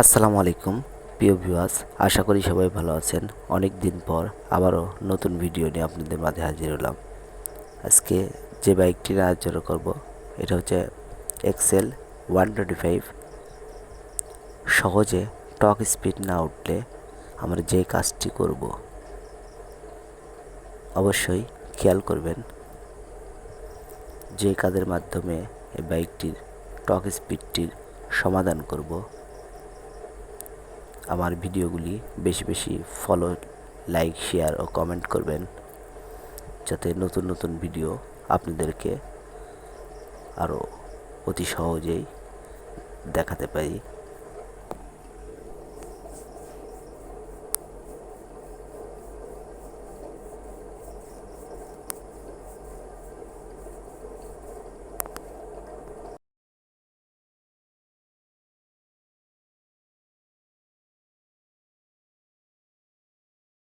আসসালামু আলাইকুম, প্রিয় ভিউয়ার্স, আশা করি সবাই ভালো আছেন। অনেক দিন পর আবারও নতুন ভিডিও নিয়ে আপনাদের মাঝে হাজির হলাম। আজকে যে বাইকটি আলোচনা করব, এটা হচ্ছে এক্সেল ওয়ান টোয়েন্টি ফাইভ। সহজে টক স্পিড না উঠলে আমরা যে কাজটি করব, অবশ্যই খেয়াল করবেন যে কাজের মাধ্যমে এই বাইকটির টক স্পিডটির সমাধান করব। আমার ভিডিওগুলি বেশি বেশি ফলো লাইক শেয়ার ও কমেন্ট করবেন, যাতে নতুন নতুন ভিডিও আপনাদেরকে আরও অতি সহজেই দেখাতে পারি।